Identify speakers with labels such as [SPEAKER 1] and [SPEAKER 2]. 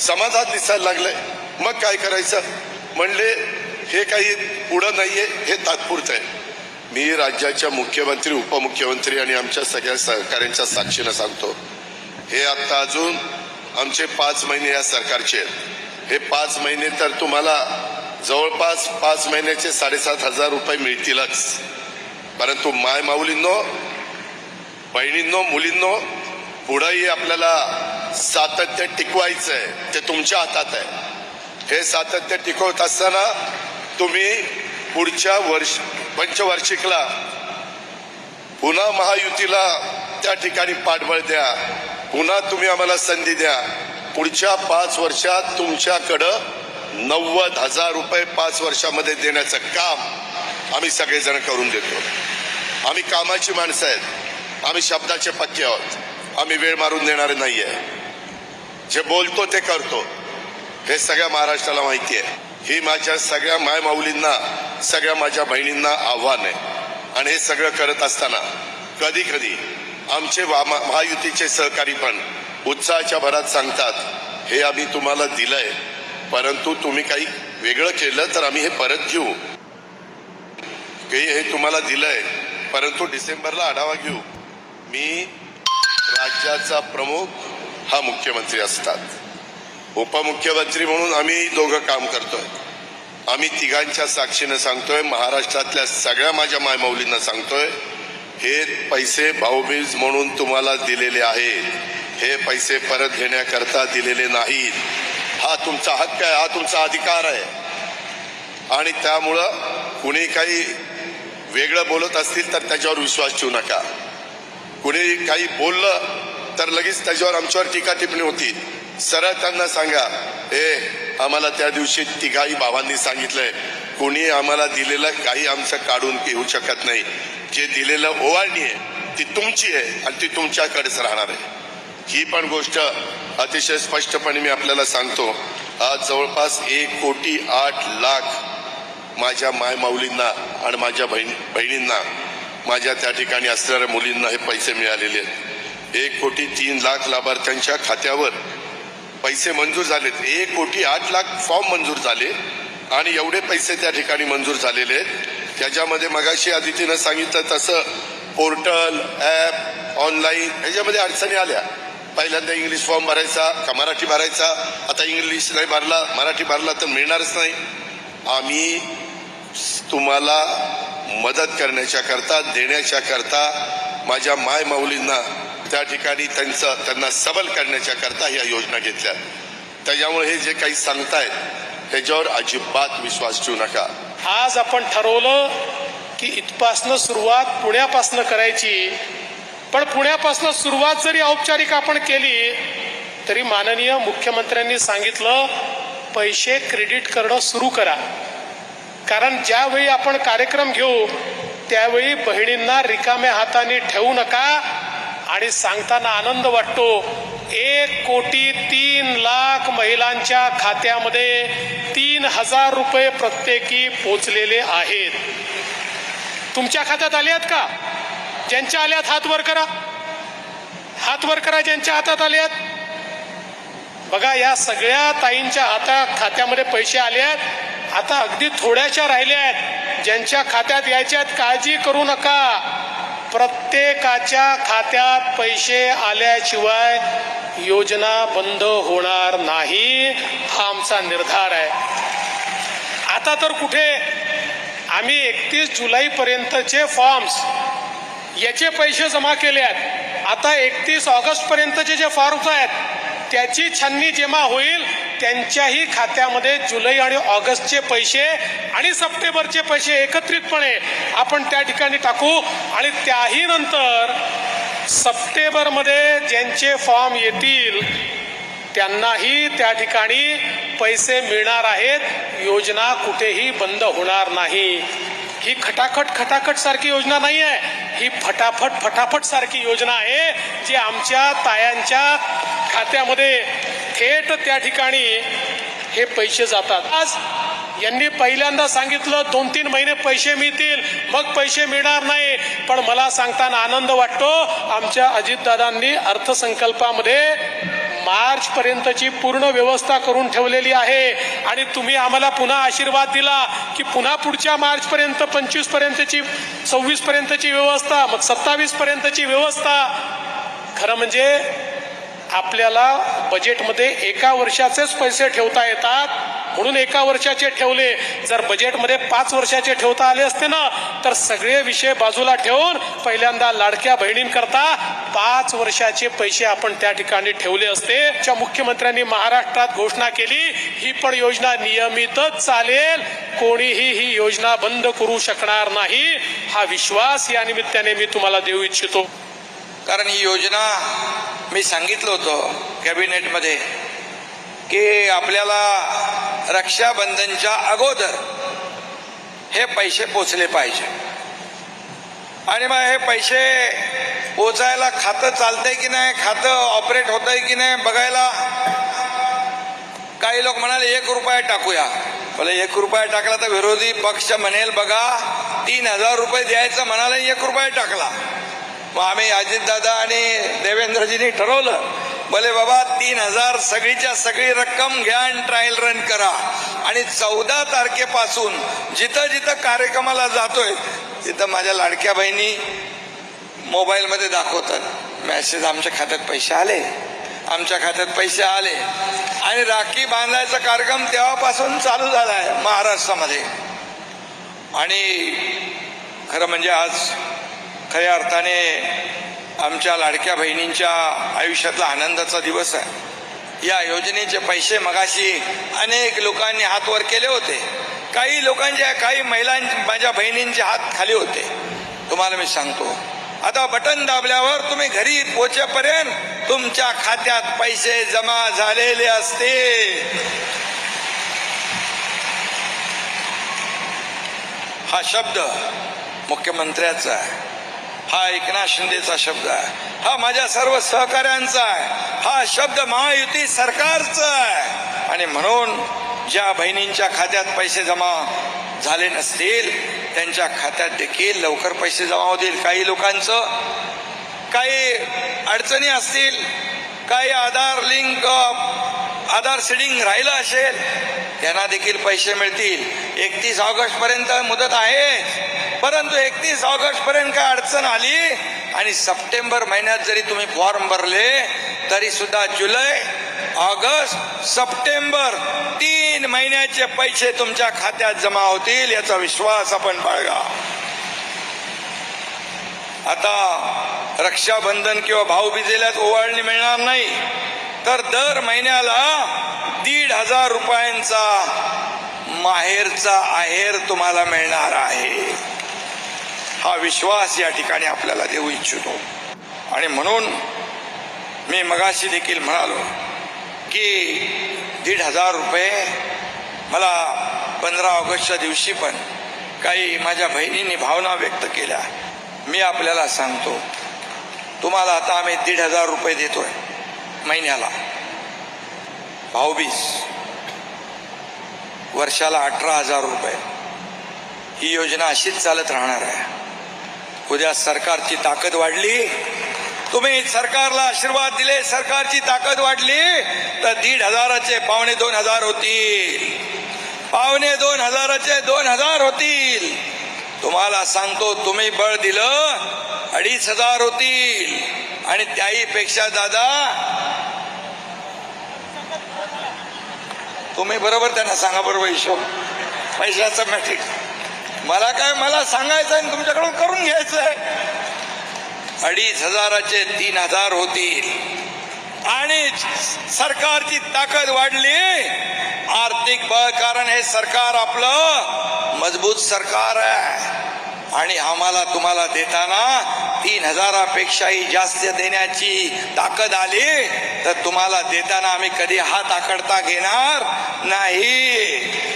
[SPEAKER 1] समाजात दिसायला लागलंय. मग काय करायचं? म्हणले हे काही पुढं नाहीये हे तात्पुरतं आहे. मी राज्याच्या मुख्यमंत्री उपमुख्यमंत्री आणि आमच्या सगळ्या सहकाऱ्यांच्या साक्षीनं सांगतो हे आता अजून आमचे पाच महिने या सरकारचे आहेत. हे पाच महिने तर तुम्हाला जवळपास पाच महिन्याचे साडेसात हजार रुपये मिळतीलच. परंतु माय माऊलींनो बहिणींनो मुलींनो पुढंही आपल्याला सातत्य टिकवायचं आहे ते तुमच्या हातात आहे. हे सातत्य टिकवत असताना तुम्ही पुढच्या वर्ष पंचवार्षिकला पुन्हा महायुतीला त्या ठिकाणी पाठबळ द्या. पुन्हा तुम्ही आम्हाला संधी द्या. पुढच्या पाच वर्षात तुमच्याकडं नव्वद हजार रुपये पाच वर्षामध्ये देण्याचं काम आम्ही सगळेजण करून देतो. आम्ही कामाची माणसं आहेत. आम्ही शब्दाचे पक्के आहोत. आम्ही वेळ मारून देणारे आहे जे बोलतो ते करतो. हे सगळ्या महाराष्ट्राला माहिती आहे ही माझ्या सगळ्या मायमाऊलींना सगळ्या माझ्या बहिणींना आव्हान आहे. आणि हे सगळं करत असताना कधी कधी आमचे महायुतीचे सहकारी पण उत्साहाच्या भरात सांगतात हे आम्ही तुम्हाला दिलंय परंतु तुम्ही काही वेगळं केलं तर आम्ही हे परत घेऊ. काही हे तुम्हाला दिलंय परंतु डिसेंबरला आढावा घेऊ. मी राज्याचा प्रमुख हा मुख्यमंत्री असतात. उपमुख्यमंत्री म्हणून आम्ही दोघं काम करतोय. आम्ही तिघांच्या साक्षीनं सांगतोय महाराष्ट्रातल्या सगळ्या माझ्या मायमाऊलींना सांगतोय हे पैसे भाऊबीज म्हणून तुम्हाला दिलेले आहेत. हे पैसे परत घेण्याकरता दिलेले नाहीत. हा तुमचा हक्क आहे हा तुमचा अधिकार आहे. आणि त्यामुळं कुणी काही वेगळं बोलत असतील तर त्याच्यावर विश्वास ठेवू नका. कुणी काही बोललं तर लगेच त्याच्यावर आमच्यावर टीका टिप्पणी होती. सरळ त्यांना सांगा ए आम्हाला त्या दिवशी तिघाही भावांनी सांगितलंय कोणी आम्हाला दिलेलं काही आमचं काढून घेऊ शकत नाही. जे दिलेलं ओवाळणी आहे ती तुमची आहे आणि ती तुमच्याकडेच राहणार आहे. ही पण गोष्ट अतिशय स्पष्टपणे मी आपल्याला सांगतो. आज जवळपास एक कोटी आठ लाख माझ्या मायमाऊलींना आणि माझ्या बहीण बहिणींना माझ्या त्या ठिकाणी असणाऱ्या मुलींना हे पैसे मिळालेले आहेत. एक कोटी तीन लाख लाभार्थ्यांच्या खात्यावर पैसे मंजूर झालेत. एक कोटी आठ लाख फॉर्म मंजूर झाले आणि एवढे पैसे त्या ठिकाणी मंजूर झालेले आहेत. त्याच्यामध्ये मगाशी आदितीनं सांगितलं तसं पोर्टल ॲप ऑनलाईन ह्याच्यामध्ये अडचणी आल्या. पहिल्यांदा इंग्लिश फॉर्म भरायचा का मराठी भरायचा? आता इंग्लिश नाही भरला मराठी भरला तर मिळणारच नाही. आम्ही तुम्हाला मदत करण्याच्या करता देण्याच्या करता माझ्या माय माऊलींना त्या ठिकाणी त्यांचं त्यांना सबल करण्याच्या करता ह्या योजना घेतल्या. त्याच्यामुळे हे जे काही सांगतायत त्याच्यावर अजिबात विश्वास ठेवू नका.
[SPEAKER 2] आज आपण ठरवलं की इथपासनं सुरुवात पुण्यापासनं करायची. पण पुण्यापासनं सुरुवात जरी औपचारिक आपण केली तरी माननीय मुख्यमंत्र्यांनी सांगितलं पैसे क्रेडिट करणं सुरू करा. कारण ज्यावेळी आपण कार्यक्रम घेऊ त्यावेळी बहिणींना रिकाम्या हाताने ठेवू नका. आणि सांगताना आनंद वाटतो एक कोटी तीन लाख महिलांच्या खात्यामध्ये तीन हजार रुपये प्रत्येकी पोचलेले आहेत. तुमच्या खात्यात आले आहेत का? ज्यांच्या आल्यात हात वर करा. हात वर करा ज्यांच्या हातात आले आहेत. बघा या सगळ्या ताईंच्या हाता खात्यामध्ये पैसे आले आहेत. आता अगदी थोड्याशा राहिल्या आहेत. ज्यांच्या खात्यात यायच्या आहेत काळजी करू नका. प्रत्येकाच्या खात्यात पैसे आल्याशिवाय योजना बंद होणार नाही हा आमचा निर्धार आहे. आता तर कुठे आम्ही एकतीस जुलैपर्यंतचे फॉर्म्स याचे पैसे जमा केले आहेत. आता एकतीस ऑगस्ट पर्यंतचे जे फॉर्म्स आहेत त्याची छाननी जेव्हा होईल त्यांच्याही खात्यामध्ये जुलै आणि ऑगस्टचे पैसे आणि सप्टेंबरचे पैसे एकत्रितपणे आपण त्या ठिकाणी टाकू. आणि त्याही नंतर सप्टेंबरमध्ये ज्यांचे फॉर्म येतील त्यांनाही त्या ठिकाणी पैसे मिळणार आहेत. योजना कुठेही बंद होणार नाही. ही खटाखट खटाखट सारखी योजना नाही आहे. ही फटाफट फटाफट सारखी योजना आहे जी आमच्या तायांच्या खात्यामध्ये थेट त्या ठिकाणी हे पैसे जातात. आज यांनी पहिल्यांदा सांगितलं दोन तीन महिने पैसे मिळतील मग पैसे मिळणार नाही. पण मला सांगताना आनंद वाटतो आमच्या अजितदादांनी अर्थसंकल्पामध्ये मार्च पर्यंतची पूर्ण व्यवस्था करून ठेवलेली आहे. आणि तुम्ही आम्हाला पुन्हा आशीर्वाद दिला की पुन्हा पुढच्या मार्च पर्यंत पंचवीस पर्यंतची सव्वीस पर्यंतची व्यवस्था मग सत्तावीस पर्यंतची व्यवस्था. खरं म्हणजे आपल्याला बजेटमध्ये एका वर्षाचेच पैसे ठेवता येतात. म्हणून एका वर्षाचे ठेवले. जर बजेटमध्ये पाच वर्षाचे ठेवता आले असते ना तर सगळे विषय बाजूला ठेवून पहिल्यांदा लाडक्या बहिणींकरता पाच वर्षाचे पैसे आपण त्या ठिकाणी ठेवले असते. च्या मुख्यमंत्र्यांनी महाराष्ट्रात घोषणा केली ही पण योजना नियमितच चालेल. कोणीही ही योजना बंद करू शकणार नाही. हा विश्वास या निमित्ताने मी तुम्हाला देऊ इच्छितो.
[SPEAKER 3] कारण ही योजना मी सांगितलं होतं कॅबिनेटमध्ये की आपल्याला रक्षाबंधनच्या अगोदर हे पैसे पोचले पाहिजे. आणि मग हे पैसे पोचायला खातं चालतंय की नाही खातं ऑपरेट होतंय की नाही बघायला? काही लोक म्हणाले एक रुपया टाकूया. बोले एक रुपया टाकला तर विरोधी पक्ष म्हणेल बघा तीन हजार रुपये द्यायचं म्हणाले एक रुपया टाकला. मग आम्ही अजितदादा आणि देवेंद्रजींनी ठरवलं भले बाबा तीन हजार सगळीच्या सगळी रक्कम घ्या आणि ट्रायल रन करा. आणि चौदा तारखेपासून जिथं जिथं कार्यक्रमाला जातोय तिथं माझ्या लाडक्या बहिणी मोबाईलमध्ये दाखवतात. मॅसेज आमच्या खात्यात पैसे आले. आमच्या खात्यात पैसे आले. आणि राखी बांधायचा कार्यक्रम तेव्हापासून चालू झाला आहे महाराष्ट्रामध्ये. आणि खरं म्हणजे आज खऱ्या अर्थाने आमच्या लाडक्या बहिणींच्या आयुष्यातला आनंदाचा दिवस आहे. या योजनेचे पैसे मगाशी अनेक लोकांनी हात वर केले होते. काही लोकांच्या काही महिलां माझ्या बहिणींचे हात खाली होते. तुम्हाला मी सांगतो आता बटन दाबल्यावर तुम्ही घरी पोचेपर्यंत तुमच्या खात्यात पैसे जमा झालेले असते. हा शब्द मुख्यमंत्र्याचा आहे. हा एकनाथ शिंदेचा शब्द आहे. हा माझ्या सर्व सहकाऱ्यांचा आहे. हा शब्द महायुती सरकारचा आहे. आणि म्हणून ज्या बहिणींच्या खात्यात पैसे जमा झाले नसतील त्यांच्या खात्यात देखील लवकर पैसे जमा होतील. काही लोकांचं काही अडचणी असतील काही आधार लिंक आधार सिडिंग राहिलं असेल त्यांना देखील पैसे मिळतील. एकतीस ऑगस्ट पर्यंत मुदत आहे परंतु एकतीस ऑगस्ट पर्यंत काय अडचण आली आणि सप्टेंबर महिन्यात जरी तुम्ही फॉर्म भरले तरी सुद्धा जुलै ऑगस्ट सप्टेंबर तीन महिन्याचे पैसे तुमच्या खात्यात जमा होतील याचा विश्वास आपण बाळगा. आता रक्षाबंधन किंवा भाऊबीजेल्यात ओवाळणी मिळणार नाही तर दर महिन्याला दीड हजार रुपयांचा माहेरचा आहेर तुम्हाला मिळणार आहे. हा विश्वास या ठिकाणी आपल्याला देऊ इच्छितो. आणि म्हणून मी मगाशी देखील म्हणालो की दीड हजार रुपये मला पंधरा ऑगस्टच्या दिवशी पण काही माझ्या बहिणींनी भावना व्यक्त केल्या. मी आपल्याला सांगतो तुम्हाला आता आम्ही दीड हजार रुपये देतोय महिन्याला. भाऊबीज वर्षाला अठरा हजार रुपये. ही योजना अशीच चालत राहणार आहे. उद्या सरकारची ताकद वाढली. तुम्ही सरकारला आशीर्वाद दिले सरकारची ताकद वाढली तर दीड हजाराचे पावणे दोन हजार होतील. पावणे दोन हजाराचे दोन हजार होतील. तुम्हाला सांगतो तुम्ही बळ दिलं अडीच हजार होतील. आणि त्याही पेक्षा दादा तुम्ही बरोबर त्यांना सांगा बरोबर हिशोब. पैशाचं मॅट्रिक मला काय मला सांगायचं आहे तुमच्याकडून करून घ्यायचं आहे अडीच हजाराचे तीन हजार होतील. आणि सरकारची ताकद वाढली. आर्थिक बळ कारण हे सरकार आपलं मजबूत सरकार आहे. आणि आम्हाला तुम्हाला देताना तीन हजारापेक्षाही जास्त देण्याची ताकद आली तर तुम्हाला देताना आम्ही कधी हात आकडता घेणार नाही.